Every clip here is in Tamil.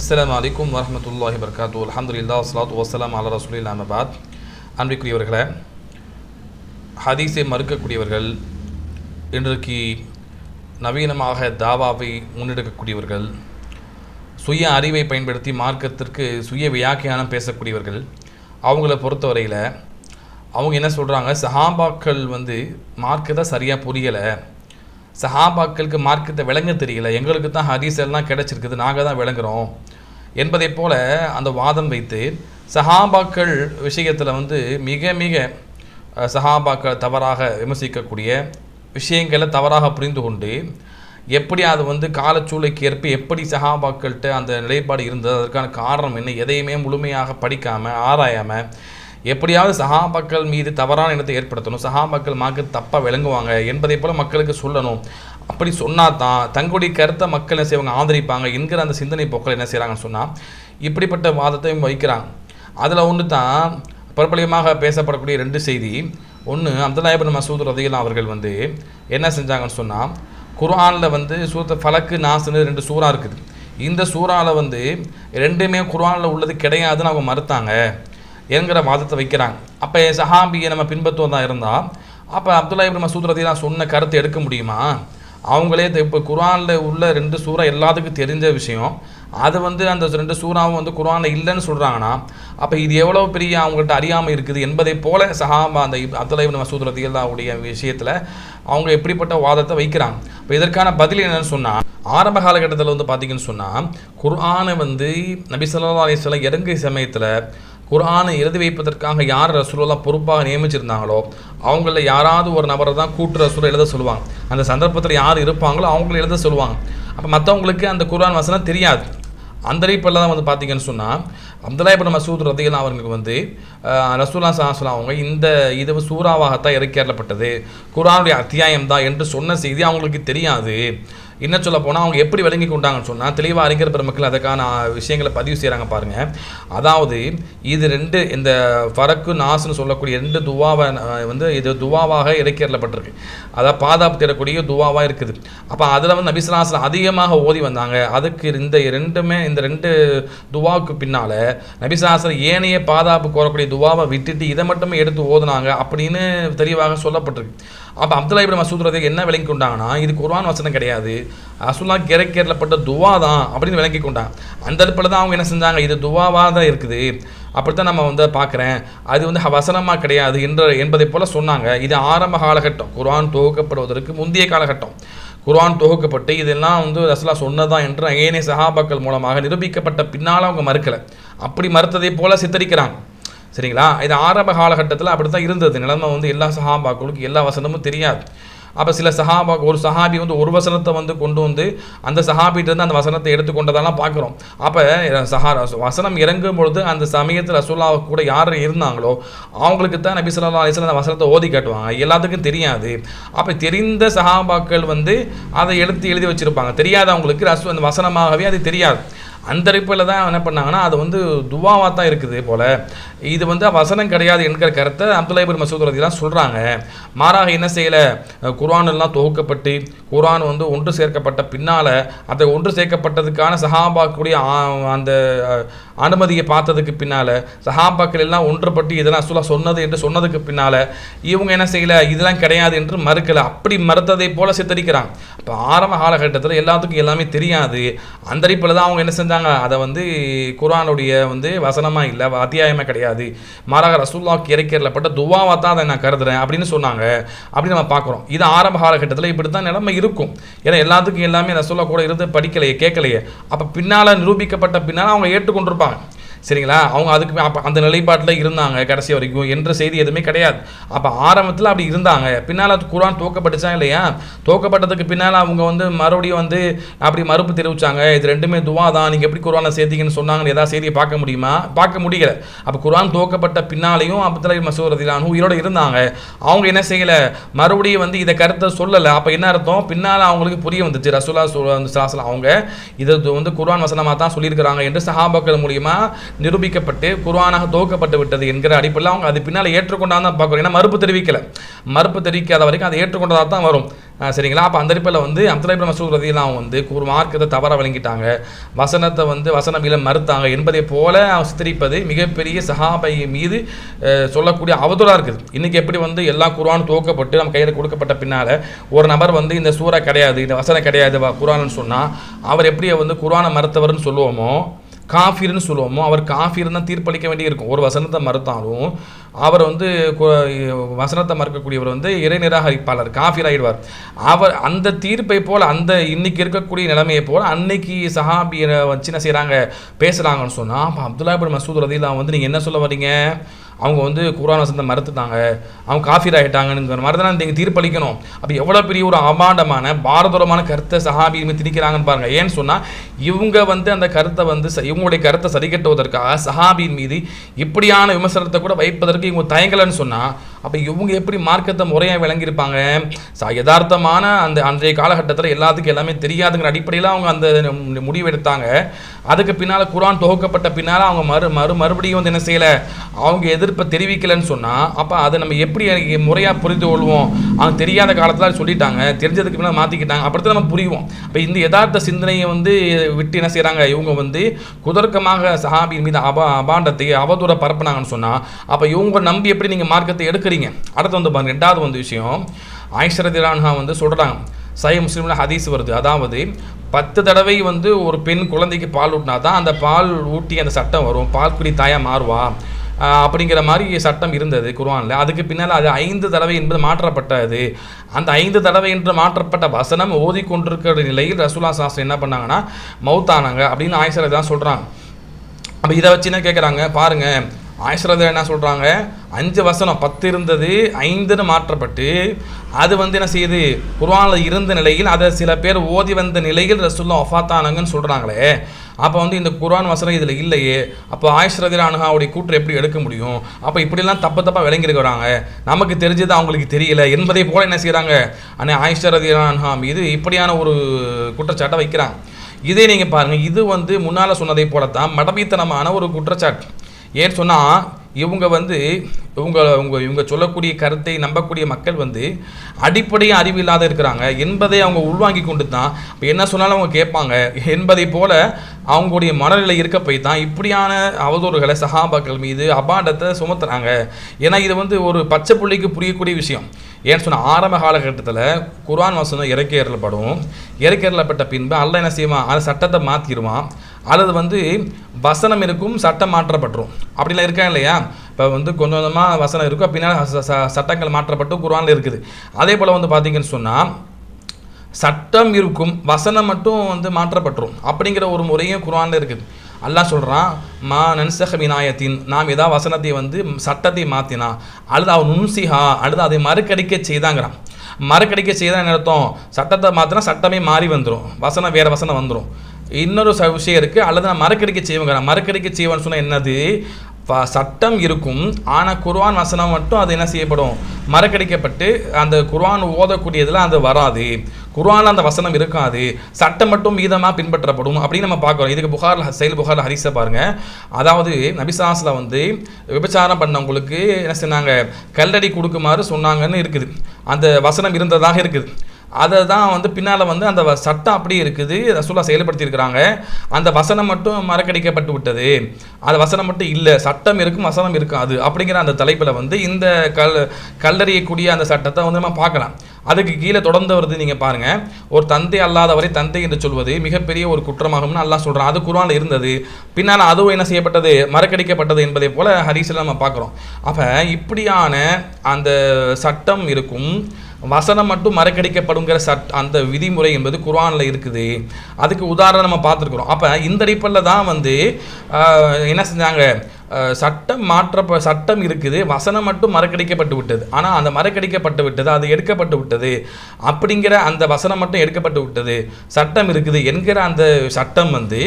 அஸ்ஸலாமு அலைக்கும் வரஹ்மத்துல்லாஹி வபரகாத்து அல்ஹம்துலில்லாஹ் வஸ்ஸலாத்து வசலாம் அலா ரசூலில்லாஹ் அமபாத் அன்பிக்குரியவர்களை ஹதீஸை மறுக்கக்கூடியவர்கள் இன்றைக்கு நவீனமாக தாவாவை முன்னெடுக்கக்கூடியவர்கள் சுய அறிவை பயன்படுத்தி மார்க்கத்திற்கு சுய வியாக்கியானம் பேசக்கூடியவர்கள் அவங்கள பொறுத்தவரையில் அவங்க என்ன சொல்கிறாங்க சஹாபாக்கள் வந்து மார்க்கத்தை சரியாக புரியலை. சஹாபாக்களுக்கு மார்க்கத்தை விளங்க தெரியல. எங்களுக்கு தான் ஹதீஸ் எல்லாம் கிடைச்சிருக்குது. நாங்கள் தான் விளங்குறோம். என்பதைப் போல அந்த வாதம் வைத்து சஹாபாக்கள் விஷயத்தில் வந்து மிக மிக சஹாபாக்கள் தவறாக விமர்சிக்கக்கூடிய விஷயங்களை தவறாக புரிந்து கொண்டு எப்படி அது வந்து காலச்சூழலுக்கு ஏற்ப எப்படி சஹாபாக்கள்கிட்ட அந்த நிலைப்பாடு இருந்தது அதற்கான காரணம் என்ன எதையுமே முழுமையாக படிக்காமல் ஆராயாமல் எப்படியாவது சஹாபாக்கள் மீது தவறான இனத்தை ஏற்படுத்தணும். சஹாபாக்கள் மாக்கு தப்பாக விளங்குவாங்க. என்பதை போல மக்களுக்கு சொல்லணும். அப்படி சொன்னால் தான் தங்களுடைய கருத்தை மக்கள் என்ன செய்வாங்க? ஆதரிப்பாங்க என்கிற அந்த சிந்தனை போக்கள் என்ன செய்கிறாங்கன்னு சொன்னால் இப்படிப்பட்ட வாதத்தையும் வைக்கிறாங்க. அதில் ஒன்று தான் பிரபலியமாக பேசப்படக்கூடிய ரெண்டு செய்தி. ஒன்று அப்துல்லாஹிபின் மசூத் ரதிகலாம் அவர்கள் வந்து என்ன செஞ்சாங்கன்னு சொன்னால் குர்ஆனில் வந்து சூத்த ஃபலக்கு நாசுன்னு ரெண்டு சூறா இருக்குது. இந்த சூறாவில் வந்து ரெண்டுமே குர்ஆனில் உள்ளது கிடையாதுன்னு அவங்க மறுத்தாங்க. என்கிற வாதத்தை வைக்கிறாங்க. அப்போ சஹாபியை நம்ம பின்பற்றுவதா இருந்தால் அப்போ அப்துல்லா இப்னு மசூத்ரதி நான் சொன்ன கருத்தை எடுக்க முடியுமா? அவங்களே இப்போ குர்ஆனில் உள்ள ரெண்டு சூறா எல்லாத்துக்கும் தெரிஞ்ச விஷயம். அது வந்து அந்த ரெண்டு சூறாவும் வந்து குர்ஆனில் இல்லைன்னு சொல்கிறாங்கன்னா அப்போ இது எவ்வளோ பெரிய அவங்கள்ட்ட அறியாமல் இருக்குது என்பதை போல சஹாபா அந்த இப்- அப்துல்லா இப்னு மசூத் ரதியல்லாவுடைய விஷயத்தில் அவங்க எப்படிப்பட்ட வாதத்தை வைக்கிறாங்க. இப்போ இதற்கான பதில் என்னன்னு சொன்னால் ஆரம்ப காலகட்டத்தில் வந்து பார்த்தீங்கன்னு சொன்னால் குர்ஆனை வந்து நபி சொல்லா அலைஹி இறங்கிய சமயத்தில் குர்ஆனை எழுதி வைப்பதற்காக யார் ரசூலெல்லாம் பொறுப்பாக நியமிச்சிருந்தாங்களோ அவங்கள யாராவது ஒரு நபரை தான் கூட்டு ரசூலை எழுத சொல்லுவாங்க. அந்த சந்தர்ப்பத்தில் யார் இருப்பாங்களோ அவங்கள எழுத சொல்லுவாங்க. அப்போ மற்றவங்களுக்கு அந்த குர்ஆன் வசனம் தெரியாது. அந்த அடிப்படையில் தான் வந்து பார்த்தீங்கன்னு சொன்னால் அப்துல்லா இப்னு மசூத் ரதியல்லாஹு அவர்களுக்கு வந்து ரசூல்லா சாஹாஸ்லாம் அவங்க இந்த இது சூறாவாகத்தான் இறக்கேறப்பட்டது. குர்ஆனுடைய அத்தியாயம் தான் என்று சொன்ன செய்தி அவங்களுக்கு தெரியாது. என்ன சொல்ல போனால் அவங்க எப்படி விளங்கி கொண்டாங்கன்னு சொன்னால் தெளிவாக அறிஞர் பெருமக்கள் அதுக்கான விஷயங்களை பதிவு செய்கிறாங்க பாருங்கள் அதாவது இது ரெண்டு இந்த ஃபரக்கு நாஸ்னு சொல்லக்கூடிய ரெண்டு துவாவை வந்து இது துவாவாக இறக்கிறப்பட்டிருக்கு அதாவது பாதுகாப்பு தேடக்கூடிய துவாவாக இருக்குது. அப்போ அதில் வந்து நபிஸ்லாஸ்லாம் அதிகமாக ஓதி வந்தாங்க. அதுக்கு இந்த ரெண்டுமே இந்த ரெண்டு துவாவுக்கு பின்னால் நபிசாசர் ஏனைய பாதுகாப்பு கோரக்கூடிய துவாவை விட்டுட்டு இதை மட்டுமே எடுத்து ஓதுனாங்க அப்படின்னு தெளிவாக சொல்லப்பட்டிருக்கு. அப்போ அப்துல்லா இப்னு மசூத் ரதி என்ன விளங்கி கொண்டாங்கன்னா இது குர்வான் வசனம் கிடையாது. அசுல்லா கிறக்கேறப்பட்ட துவா தான் அப்படின்னு விளங்கி கொண்டான் அந்த இடத்துல தான் அவங்க என்ன செஞ்சாங்க? இது துவாவாக தான் இருக்குது. அப்படித்தான் நம்ம வந்து பார்க்குறேன். அது வந்து வசனமாக கிடையாது என்ற என்பதை போல் சொன்னாங்க. இது ஆரம்ப காலகட்டம். குர்ஆன் துவக்கப்படுவதற்கு முந்தைய காலகட்டம். குர்ஆன் தொகுக்கப்பட்டு இதெல்லாம் வந்து ரசுல்லா சொன்னதான் என்று ஏனைய சஹாபாக்கள் மூலமாக நிரூபிக்கப்பட்ட பின்னால் அவங்க மறுக்கலை. அப்படி மறுத்ததை போல சித்தரிக்கிறாங்க. சரிங்களா? இது ஆரம்ப காலகட்டத்தில் அப்படி தான் இருந்தது. நிலைமை வந்து எல்லா சஹாபாக்களுக்கும் எல்லா வசனமும் தெரியாது. அப்போ சில சஹாபா ஒரு சஹாபி வந்து ஒரு வசனத்தை வந்து கொண்டு வந்து அந்த சஹாபிட்ட இருந்து அந்த வசனத்தை எடுத்துக்கொண்டதெல்லாம் பார்க்குறோம். அப்போ சஹா வசனம் இறங்கும் பொழுது அந்த சமயத்தில் ரசூல்லா கூட யார் இருந்தாங்களோ அவங்களுக்கு தான் நபி சொல்லா அலிஸ்லாம் அந்த வசனத்தை ஓதி காட்டுவாங்க. எல்லாத்துக்கும் தெரியாது. அப்போ தெரிந்த சஹாபாக்கள் வந்து அதை எடுத்து எழுதி வச்சுருப்பாங்க. தெரியாதவங்களுக்கு ரசு அந்த வசனமாகவே அது தெரியாது. அந்த அடிப்படையில் தான் என்ன பண்ணாங்கன்னா அது வந்து துவாவாக தான் இருக்குது போல். இது வந்து வசனம் கிடையாது என்கிற கருத்தை அப்துல்லா இபின் மசூத் ரதிலாம் சொல்கிறாங்க மாறாக என்ன செய்யலை? குர்ஆன் எல்லாம் தொகுக்கப்பட்டு குர்ஆன் வந்து ஒன்று சேர்க்கப்பட்ட பின்னால் அதை ஒன்று சேர்க்கப்பட்டதுக்கான சஹாபாக்குடைய அந்த அனுமதியை பார்த்ததுக்கு பின்னால் சஹாபாக்கள் எல்லாம் ஒன்றுபட்டு இதெல்லாம் அசுலா சொன்னது என்று சொன்னதுக்கு பின்னால் இவங்க என்ன செய்யலை? இதெல்லாம் கிடையாது என்று மறுக்கலை. அப்படி மறுத்ததை போல சித்தரிக்கிறாங்க. இப்போ ஆரம்ப காலகட்டத்தில் எல்லாத்துக்கும் எல்லாமே தெரியாது. அந்த அடிப்படையில் தான் அவங்க என்ன செஞ்சாங்க அதை வந்து குரானுடைய வந்து வசனமாக இல்லை அத்தியாயமாக கிடையாது. மாறாக ரசூல்லாவுக்கு இறக்கிறப்பட்ட துவாவாக தான் அதை நான் கருதுறேன் அப்படின்னு சொன்னாங்க. அப்படின்னு நம்ம பார்க்குறோம். இது ஆரம்ப காலகட்டத்தில் இப்படி தான் நிலைமை இருக்கும். ஏன்னா எல்லாத்துக்கும் எல்லாமே ரசூல்லா கூட இருந்து படிக்கலையே கேட்கலையே. அப்போ பின்னால் நிரூபிக்கப்பட்ட பின்னால் அவங்க ஏற்றுக்கொண்டிருப்பாங்க. சரிங்களா? அவங்க அதுக்கு அப்போ அந்த நிலைப்பாட்டில் இருந்தாங்க கடைசி வரைக்கும். என்ற செய்தி எதுவுமே கிடையாது. அப்போ ஆரம்பத்தில் அப்படி இருந்தாங்க. பின்னால் அது குரான் தோக்கப்பட்டுச்சா இல்லையா? துவக்கப்பட்டதுக்கு பின்னால் அவங்க வந்து மறுபடியும் வந்து அப்படி மறுப்பு தெரிவிச்சாங்க. இது ரெண்டுமே துவா தான் நீங்கள் எப்படி குரானை சேர்த்தீங்கன்னு சொன்னாங்கன்னு ஏதாவது செய்தியை பார்க்க முடியுமா? பார்க்க முடியல. அப்போ குரான் துவக்கப்பட்ட பின்னாலேயும் அப்துல்லா மசூர் ரதிலானு உயிரோட இருந்தாங்க. அவங்க என்ன செய்யலை? மறுபடியும் வந்து இதை கருத்தை சொல்லலை. அப்போ என்ன அர்த்தம்? பின்னால் அவங்களுக்கு புரிய வந்துச்சு. ரசூலா சொல்லாசலாம் அவங்க இது வந்து குர்ஆன் வசனமாக தான் சொல்லியிருக்கிறாங்க என்று சஹாபாக்கள் மூலியமாக நிரூபிக்கப்பட்டு குர்வானாக துவக்கப்பட்டு விட்டது என்கிற அடிப்படையில் அவங்க அது பின்னால் ஏற்றுக்கொண்டாதான் பார்க்குறோம். ஏன்னா மறுப்பு தெரிவிக்கலை. மறுப்பு தெரிவிக்காத வரைக்கும் அதை ஏற்றுக்கொண்டதாக தான் வரும். சரிங்களா? அப்போ அந்த அடிப்படையில் வந்து அப்துல்லாஹிபின் மசூத் ரதிலாம் வந்து ஒரு மார்க்கத்தை தவற வழங்கிட்டாங்க வசனத்தை வந்து வசனமில மறுத்தாங்க. என்பதை போல அவன் சித்தரிப்பது மிகப்பெரிய சஹாபை மீது சொல்லக்கூடிய அவதூறாக இருக்குது. இன்றைக்கி எப்படி வந்து எல்லா குர்ஆனும் துவக்கப்பட்டு நம்ம கையில் கொடுக்கப்பட்ட பின்னால் ஒரு நபர் வந்து இந்த சூறா கிடையாது இந்த வசனம் கிடையாது வ- சொன்னால் அவர் எப்படி வந்து குர்வானை மறுத்தவர்னு சொல்லுவோமோ காஃபிர்னு சொல்லுவோமோ அவர் காஃபிர் தான் தீர்ப்பளிக்க வேண்டியிருக்கும். ஒரு வசனத்தை மறுத்தாலும் அவர் வந்து வசனத்தை மறுக்கக்கூடியவர் வந்து இறை நிராகரிப்பாளர் காஃபிர் ஆகிடுவார் அவர் அந்த தீர்ப்பை போல் அந்த இன்னைக்கு இருக்கக்கூடிய நிலைமையை போல் அன்னைக்கு சஹாபியை வச்சு என்ன செய்கிறாங்க பேசுகிறாங்கன்னு சொன்னால் அப்போ அப்துல்லா இபின் மசூத் ரதிலாம் வந்து நீங்கள் என்ன சொல்ல வரீங்க அவங்க வந்து குரான் வசந்த மறுத்துட்டாங்க. அவங்க காஃபீர் ஆகிட்டாங்கங்கிற மாதிரி தான் நீங்கள் தீர்ப்பளிக்கணும். அப்போ எவ்வளோ பெரிய ஒரு அபாண்டமான பாரதூரமான கருத்தை சஹாபி திணிக்கிறாங்கன்னு பாருங்கள் ஏன்னு சொன்னால் இவங்க வந்து அந்த கருத்தை வந்து ச- இவங்களுடைய கருத்தை சரி கட்டுவதற்காக சஹாபியின் மீது இப்படியான விமர்சனத்தை கூட வைப்பதற்கு இவங்க தயங்கலைன்னு சொன்னால் அப்போ இவங்க எப்படி மார்க்கத்தை முறையாக விளங்கியிருப்பாங்க? ச யதார்த்தமான அந்த அன்றைய காலகட்டத்தில் எல்லாத்துக்கும் எல்லாமே தெரியாதுங்கிற அடிப்படையில் அவங்க அந்த முடிவு எடுத்தாங்க அதுக்கு பின்னால் குரான் தொகுக்கப்பட்ட பின்னால் அவங்க மறு மறு மறுபடியும் வந்து என்ன செய்யலை? அவங்க எதிர்ப்பை தெரிவிக்கலைன்னு சொன்னால் அப்போ அதை நம்ம எப்படி முறையாக புரிந்து கொள்வோம்? அவங்க தெரியாத காலத்தில் சொல்லிட்டாங்க. தெரிஞ்சதுக்கு பின்னால் மாற்றிக்கிட்டாங்க அப்படித்தான் நம்ம புரிவோம். அப்போ இந்த யதார்த்த சிந்தனையை வந்து விட்டு என்ன செய்கிறாங்க இவங்க வந்து குதர்க்கமாக சஹாபியின் மீது அபா அபாண்டத்தை அவதூற பரப்புனாங்கன்னு சொன்னால் அப்போ இவங்க நம்பி எப்படி நீங்கள் மார்க்கத்தை எடுக்க எடுக்கிறீங்க அடுத்து வந்து பாருங்க ரெண்டாவது வந்து விஷயம். ஆயிஷரதிரான்ஹா வந்து சொல்கிறாங்க சை முஸ்லீமில் ஹதீஸ் வருது. அதாவது பத்து தடவை வந்து ஒரு பெண் குழந்தைக்கு பால் ஊட்டினா தான் அந்த பால் ஊட்டி அந்த சட்டம் வரும். பால் குடி தாயாக மாறுவா? அப்படிங்கிற மாதிரி சட்டம் இருந்தது குர்வானில் அதுக்கு பின்னால் அது ஐந்து தடவை என்பது மாற்றப்பட்டது. அந்த ஐந்து தடவை என்று மாற்றப்பட்ட வசனம் ஓதி கொண்டிருக்கிற நிலையில் ரசூலா சாஸ்திரம் என்ன பண்ணாங்கன்னா மௌத்தானாங்க அப்படின்னு ஆயிசரை தான் சொல்கிறாங்க அப்போ இதை வச்சு என்ன கேட்குறாங்க பாருங்க ஆயிஷரது என்ன சொல்கிறாங்க அஞ்சு வசனம் பத்து இருந்தது ஐந்துன்னு மாற்றப்பட்டு அது வந்து என்ன செய்யுது? குர்ஆனில் இருந்த நிலையில் அதை சில பேர் ஓதி வந்த நிலையில் ரசுல்லா ஒஃபாத்தானாங்கன்னு சொல்கிறாங்களே அப்போ வந்து இந்த குர்ஆன் வசனம் இதில் இல்லையே. அப்போ ஆயிஷரதில் அனுகாவுடைய கூற்று எப்படி எடுக்க முடியும்? அப்போ இப்படிலாம் தப்பு தப்பாக விளங்கியிருக்கிறாங்க. நமக்கு தெரிஞ்சது அவங்களுக்கு தெரியல. என்பதை போல என்ன செய்கிறாங்க ஆனால் ஆயிஷரதி அனுகா மீது இப்படியான ஒரு குற்றச்சாட்டை வைக்கிறாங்க. இதே நீங்கள் பாருங்கள் இது வந்து முன்னால் சொன்னதை போலத்தான் மடமைத்தனமான ஒரு குற்றச்சாட்டு. ஏன்னு சொன்னால் இவங்க வந்து இவங்க இவங்க இவங்க சொல்லக்கூடிய கருத்தை நம்பக்கூடிய மக்கள் வந்து அடிப்படையும் அறிவு இல்லாத இருக்கிறாங்க. என்பதை அவங்க உள்வாங்கி கொண்டு தான் இப்போ என்ன சொன்னாலும் அவங்க கேட்பாங்க. என்பதை போல அவங்களுடைய மனநிலை இருக்க போய் தான் இப்படியான அவதூறுகளை சஹாபாக்கள் மீது அபாண்டத்தை சுமத்துறாங்க. ஏன்னா இது வந்து ஒரு பச்சை புள்ளிக்கு புரியக்கூடிய விஷயம். ஏன்னு சொன்னால் ஆரம்ப காலகட்டத்தில் குர்ஆன் வசனம் இறக்கேறப்படும் இறக்கேறப்பட்ட பின்பு அல்ல என்ன செய்வான்? அந்த சட்டத்தை மாற்றிடுவான் அல்லது வந்து வசனம் இருக்கும் சட்டம் மாற்றப்பட்டுரும். அப்படிலாம் இருக்கா இல்லையா? இப்போ வந்து கொஞ்சம் கொஞ்சமாக வசனம் இருக்கும் பின்னால் ச- சட்டங்கள் மாற்றப்பட்டு குரானில் இருக்குது. அதே போல் வந்து பார்த்தீங்கன்னு சொன்னால் சட்டம் இருக்கும் வசனம் மட்டும் வந்து மாற்றப்பட்டுரும். அப்படிங்கிற ஒரு முறையும் குரானில் இருக்குது. அல்லாஹ் சொல்கிறான் மா நன்சக விநாயத்தின். நாம் ஏதாவது வசனத்தை வந்து சட்டத்தை மாற்றினா அல்லது அவன் நுண்சிஹா அல்லது அதை மறுக்கடிக்க செய்தாங்கிறான். மறுக்கடிக்க செய்தான் என்ன அர்த்தம் சட்டத்தை மாற்றினா சட்டமே மாறி வந்துடும் வசனம் வேறு வசனம் வந்துடும் இன்னொரு ச விஷயம் இருக்குது அல்லது நான் மறக்கடிக்க செய்வேன் மறக்கடிக்க செய்வேன்னு சொன்னால் என்னது? ப- சட்டம் இருக்கும். ஆனால் குர்வான் வசனம் மட்டும் அது என்ன செய்யப்படும்? மறக்கடிக்கப்பட்டு அந்த குர்வான் ஓதக்கூடியதில் அது வராது. குர்வானில் அந்த வசனம் இருக்காது. சட்டம் மட்டும் மீதமாக பின்பற்றப்படும் அப்படின்னு நம்ம பார்க்குறோம். இதுக்கு புகார் செயல் புகார் ஹரிசை பாருங்கள் அதாவது நபிசாஸில் வந்து விபச்சாரம் பண்ணவங்களுக்கு என்ன சொன்னாங்க? கல்லடி கொடுக்குமாறு சொன்னாங்கன்னு இருக்குது. அந்த வசனம் இருந்ததாக இருக்குது. அதை தான் வந்து பின்னால் வந்து அந்த வ- சட்டம் அப்படியே இருக்குது ரசூலா செயல்படுத்தியிருக்கிறாங்க. அந்த வசனம் மட்டும் மறக்கடிக்கப்பட்டு விட்டது. அந்த வசனம் மட்டும் இல்லை சட்டம் இருக்கும் வசனம் இருக்காது அப்படிங்கிற அந்த தலைப்பில் வந்து இந்த கல் கல்லறியக்கூடிய அந்த சட்டத்தை வந்து நம்ம பார்க்கலாம். அதுக்கு கீழே தொடர்ந்து வருது நீங்கள் பாருங்கள் ஒரு தந்தை அல்லாதவரை தந்தை என்று சொல்வது மிகப்பெரிய ஒரு குற்றமாகும்னு நல்லா சொல்கிறான் அது குரான் இருந்தது. பின்னால் அதுவும் என்ன செய்யப்பட்டது? மறக்கடிக்கப்பட்டது என்பதை போல ஹரிசில் நம்ம பார்க்குறோம். அப்போ இப்படியான அந்த சட்டம் இருக்கும் வசனம் மட்டும் மறக்கடிக்கப்படுங்கிற சட் அந்த விதிமுறை என்பது குர்ஆனில் இருக்குது. அதுக்கு உதாரணம் நம்ம பார்த்துருக்குறோம். அப்போ இந்த அடிப்படையில் தான் வந்து என்ன செஞ்சாங்க? சட்டம் மாற்ற சட்டம் இருக்குது. வசனம் மட்டும் மறக்கடிக்கப்பட்டு விட்டது. ஆனால் அந்த மறக்கடிக்கப்பட்டு விட்டது அது எடுக்கப்பட்டு விட்டது. அப்படிங்கிற அந்த வசனம் மட்டும் எடுக்கப்பட்டு விட்டது. சட்டம் இருக்குது என்கிற அந்த சட்டம் வந்து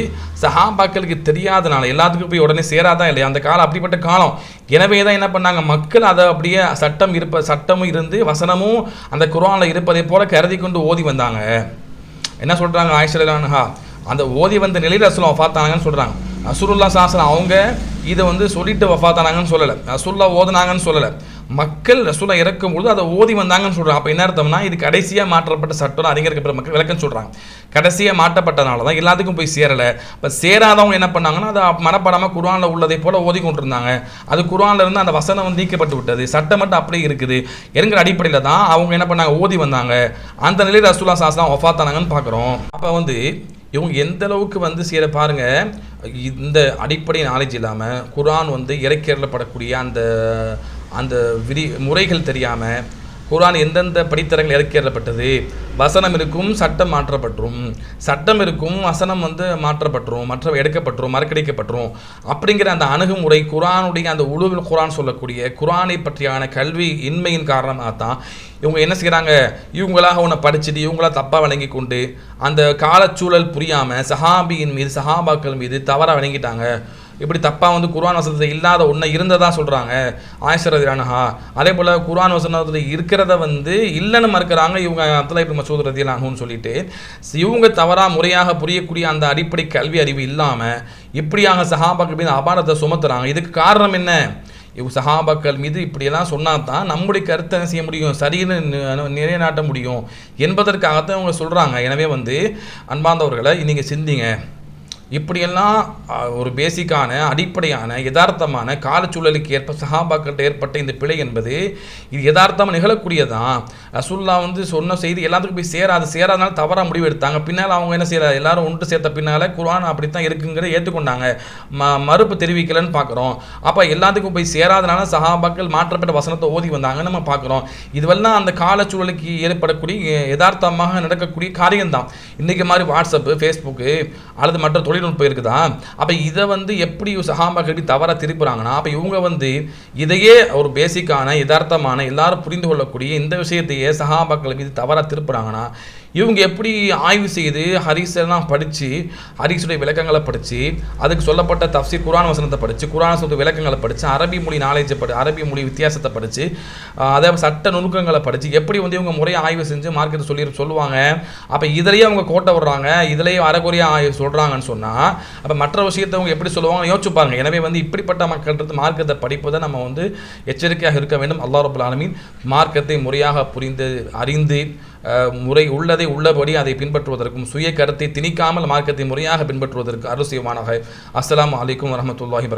சஹாபாக்களுக்கு தெரியாதனால எல்லாத்துக்கும் போய் உடனே சேராதான் இல்லையா? அந்த காலம் அப்படிப்பட்ட காலம். எனவே தான் என்ன பண்ணாங்க? மக்கள் அதை அப்படியே சட்டம் இருப்ப சட்டமும் இருந்து வசனமும் அந்த குரானில் இருப்பதை போல கருதி கொண்டு ஓதி வந்தாங்க. என்ன சொல்கிறாங்க ஆயிஷலானுஹா அந்த ஓதி வந்த நிலையில் ரசூலா பார்த்தாங்கன்னு சொல்கிறாங்க அசுருல்லா சாசனம் அவங்க இதை வந்து சொல்லிட்டு வஃபாத்தானாங்கன்னு சொல்லலை. அசுல்லா ஓதுனாங்கன்னு சொல்லலை. மக்கள் ரசூலா இறக்கும் பொழுது அதை ஓதி வந்தாங்கன்னு சொல்கிறாங்க அப்போ என்ன அர்த்தம்னா இது கடைசியாக மாற்றப்பட்ட சட்டம் அறிஞருக்கு பிற மக்கள் விளக்கம் சொல்கிறாங்க கடைசியாக மாற்றப்பட்டனால தான் எல்லாத்துக்கும் போய் சேரலை. இப்போ சேராதவங்க என்ன பண்ணாங்கன்னா அதை மனப்படாமல் குரானில் உள்ளதை போல ஓதி கொண்டிருந்தாங்க. அது குரானில் இருந்து அந்த வசனம் வந்து நீக்கப்பட்டு விட்டது. சட்டம் மட்டும் அப்படியே இருக்குது. என்கிற அடிப்படையில் தான் அவங்க என்ன பண்ணாங்க? ஓதி வந்தாங்க. அந்த நிலையில் ரசூலா தான் ஒஃபாத்தானாங்கன்னு பார்க்குறோம் அப்போ வந்து இவங்க எந்த அளவுக்கு வந்து சேர பாருங்க இந்த அடிப்படை நாலேஜ் இல்லாமல் குரான் வந்து இறக்கிறப்படக்கூடிய அந்த அந்த விதி முறைகள் தெரியாமல் குரான் எந்தெந்த படித்தரங்கள் இறக்கப்பட்டது வசனம் இருக்கும் சட்டம் மாற்றப்பட்டுரும் சட்டம் இருக்கும் வசனம் வந்து மாற்றப்பட்டுரும் மற்ற எடுக்கப்பட்டுரும் மறக்கடிக்கப்பட்டுரும் அப்படிங்கிற அந்த அணுகுமுறை குரானுடைய அந்த உழுவில் குரான் சொல்லக்கூடிய குரானை பற்றியான கல்வி இன்மையின் காரணமாக தான் இவங்க என்ன செய்கிறாங்க? இவங்களாக உன்னை படிச்சுட்டு இவங்களா தப்பாக வழங்கி கொண்டு அந்த காலச்சூழல் புரியாமல் சஹாபியின் மீது சஹாபாக்கள் மீது தவறாக வழங்கிட்டாங்க இப்படி தப்பாக வந்து குர்ஆன் வசனத்தில் இல்லாத ஒன்றை இருந்ததா சொல்கிறாங்க ஆயிஷரதிரானஹா அதே போல் குர்ஆன் வசனத்தில் இருக்கிறத வந்து இல்லைன்னு மறுக்கிறாங்க இவங்க அப்துல்லா இப்படி மசூத் ரதியலானுன்னு சொல்லிட்டு. இவங்க தவறாக முறையாக புரியக்கூடிய அந்த அடிப்படை கல்வி அறிவு இல்லாமல் இப்படியாக சஹாபாக்கள் மீது அபாரத்தை சுமத்துறாங்க. இதுக்கு காரணம் என்ன? இவ் சஹாபாக்கள் மீது இப்படியெல்லாம் சொன்னால் தான் நம்முடைய கருத்தை செய்ய முடியும்? சரின்னு நி- நிலைநாட்ட முடியும். என்பதற்காகத்தான் இவங்க சொல்கிறாங்க எனவே வந்து அன்பாந்தவர்களை நீங்கள் சிந்திங்க. இப்படியெல்லாம் ஒரு பேசிக்கான அடிப்படையான யதார்த்தமான காலச்சூழலுக்கு ஏற்ப சஹாபாக்கிட்ட ஏற்பட்ட இந்த பிழை என்பது இது யதார்த்தமாக நிகழக்கூடியதான் ரசூல்லா வந்து சொன்ன செய்தி எல்லாத்துக்கும் போய் சேராது. சேராதனால தவறாக முடிவு எடுத்தாங்க. பின்னால் அவங்க என்ன செய்யறாரு எல்லாரும் ஒன்று சேர்த்த பின்னால் குரான் அப்படி தான் இருக்குங்கிறத ஏற்றுக்கொண்டாங்க. ம மறுப்பு தெரிவிக்கலைன்னு பார்க்குறோம் அப்போ எல்லாத்துக்கும் போய் சேராதனால சஹாபாக்கள் மாற்றப்பட்ட வசனத்தை ஓதி வந்தாங்கன்னு நம்ம பார்க்குறோம் இதுவெல்லாம் அந்த காலச்சூழலுக்கு ஏற்படக்கூடிய யதார்த்தமாக நடக்கக்கூடிய காரியம்தான். இன்றைக்கி மாதிரி வாட்ஸ்அப்பு ஃபேஸ்புக்கு அல்லது மற்ற தொழில்நுட்பம் இருக்குதா? அப்போ இதை வந்து எப்படி சஹாபாக்கள் எப்படி தவறாக திருப்புறாங்கன்னா அப்போ இவங்க வந்து இதையே ஒரு பேசிக்கான யதார்த்தமான எல்லாரும் புரிந்து கொள்ளக்கூடிய இந்த விஷயத்தையே சகாபாக்கள் மீது தவறாக திருப்புறாங்கன்னா இவங்க எப்படி ஆய்வு செய்து ஹரிசெல்லாம் படித்து ஹரிசுடைய விளக்கங்களை படித்து அதுக்கு சொல்லப்பட்ட தஃசீர் குரான் வசனத்தை படித்து குரான் வசனத்து விளக்கங்களை படித்து அரபி மொழி நாலேஜை படி அரபி மொழி வித்தியாசத்தை படித்து அதே சட்ட நுணுக்கங்களை படித்து எப்படி வந்து இவங்க முறையை ஆய்வு செஞ்சு மார்க்கெட்டை சொல்லி சொல்லுவாங்க அப்போ இதிலேயே அவங்க கோட்டை விடுறாங்க இதிலேயே அறகுறையாக ஆய்வு சொல்கிறாங்கன்னு சொன்னால் அப்போ மற்ற விஷயத்தை அவங்க எப்படி சொல்லுவாங்க யோசிச்சு பாருங்க. எனவே வந்து இப்படிப்பட்ட மக்கள் மார்க்கத்தை படிப்பதை நம்ம வந்து எச்சரிக்கையாக இருக்க வேண்டும். அல்லாஹ் ரபுல் ஆலமின் மார்க்கத்தை முறையாக புரிந்து அறிந்து முறை உள்ளதை உள்ளபடி அதை பின்பற்றுவதற்கும் சுய கருத்தை திணிக்காமல் மார்க்கத்தை முறையாக பின்பற்றுவதற்கு அருள் செய்வானாக. அஸ்ஸலாமு அலைக்கும் வரஹ்மத்துல்லாஹி